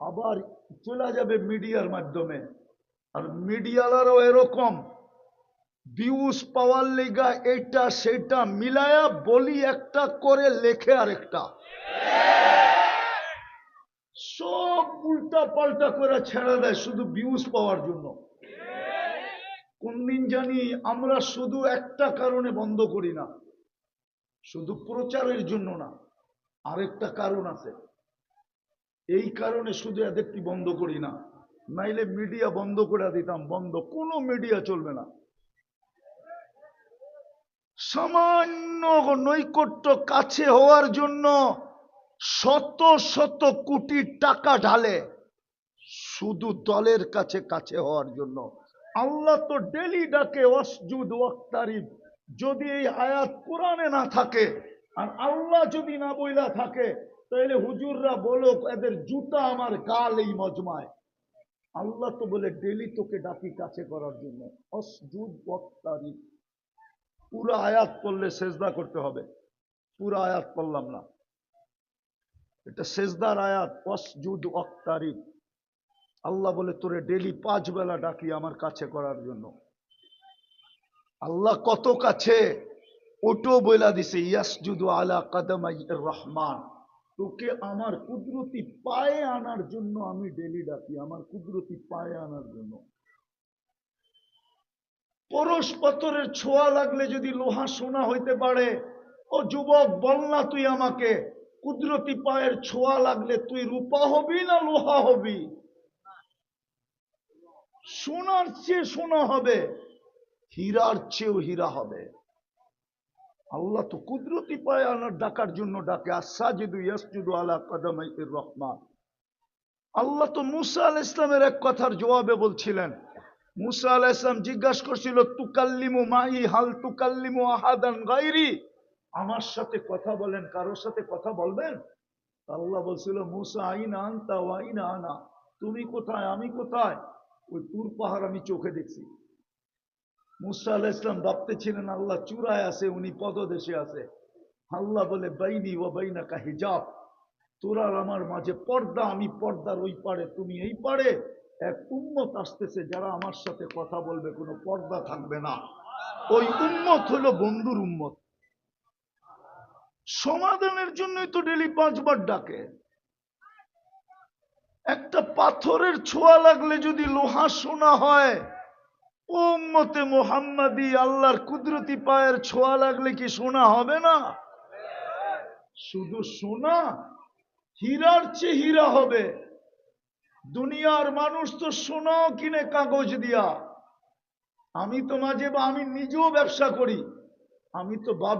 আবার চলে যাবে মিডিয়ার মাধ্যমে। আর মিডিয়ালারও এরকম। ভিউজ পাওয়ার লেগা এটা সেটা মিলায়া বলি একটা করে লেখে আরেকটা। সব উল্টা পাল্টা করে ছেড়ে দেয় শুধু ভিউজ পাওয়ার জন্য। কোনদিন জানি আমরা শুধু একটা কারণে বন্ধ করি না। শুধু প্রচারের জন্য না, আরেকটা কারণ আছে। এই কারণে শুধু এদেরটি বন্ধ করি না, নাইলে মিডিয়া বন্ধ করে দিতাম, বন্ধ, কোনো মিডিয়া চলবে না। সামান্য নৈকট্য কাছে হওয়ার জন্য শত শত কোটি টাকা ঢালে শুধু দলের কাছে কাছে হওয়ার জন্য। আল্লাহ তো ডেলি ডাকে অসজুদ ওয়াক্তারিব যদি এই আয়াত কোরআনে না থাকে, আর আল্লাহ যদি না বইলা থাকে তাহলে হুজুররা বলো, এদের জুতা আমার গাল এই মজমায়। আল্লাহ তো বলে, ডেলি তোকে ডাকি কাছে করার জন্য। পুরো আয়াত পড়লে সেজদা করতে হবে। পুরো আয়াত পড়লাম না। এটা সেজদার আয়াত অসজুদ ওয়াক্তারিব আল্লাহ বলে, তোরে ডেলি পাঁচ বেলা ডাকি আমার কাছে করার জন্য। আল্লাহ কত কাছে? ওটো বইলা দিছে, ইয়াসজুদু আলা কাদামাই রহমান। তোকে আমার কুদরতি পায়ে আনার জন্য আমি ডেলি ডাকি, আমার কুদরতি পায়ে আনার জন্য। পরশ পাথরের ছোঁয়া লাগলে যদি লোহা সোনা হইতে পারে, ও যুবক, বল না তুই আমাকে, কুদরতি পায়ের ছোঁয়া লাগলে তুই রূপা হবি না লোহা হবি? সোনার চেয়ে সোনা হবে, হীরার চেয়েও হীরা হবে। আল্লাহ তো কুদরতি পায়ে আনার ডাকার জন্য ডাকে আলা রহমান। আল্লাহ তো মুসা আল ইসলামের এক কথার জবাবে বলছিলেন, মুসা আল ইসলাম জিজ্ঞাসা করছিল, তুকাল্লিমু মাই, হাল তুকাল্লিমু আহাদান গাইরি আমার সাথে কথা বলেন, কারোর সাথে কথা বলবেন? আল্লাহ বলছিল, মুসা, আইনা আনতা ওয়াইনা আনা। তুমি কোথায়? আমি কোথায়? ওই তুর পাহাড় আমি চোখে দেখছি। মুসা আল্লাহ ইসলাম ভাবতে ছিলেন আল্লাহ চূড়ায় আছে, উনি পদদেশে আছে। আল্লাহ বলে, বাইনি ও বাইনাকা হিজাব। তোরার আমার মাঝে পর্দা, আমি পর্দার ওই পারে তুমি এই পারে এক উম্মত আসতেছে যারা আমার সাথে কথা বলবে, কোনো পর্দা থাকবে না। ওই উম্মত হলো বন্ধুর উম্মত। সমাধানের জন্যই তো ডেলি পাঁচবার ডাকে। একটা পাথরের ছোঁয়া লাগলে যদি লোহা সোনা হয় উম্মতে মোহাম্মদি, আল্লাহর কুদরতি পায়ের ছোঁয়া লাগলে কি সোনা হবে না? শুধু সোনা, হীরার চেয়ে হীরা হবে। দুনিয়ার মানুষ তো সোনাও কিনে কাগজ দিয়া। আমি তো মাঝে বা আমি নিজেও ব্যবসা করি। আমি তো ভাবি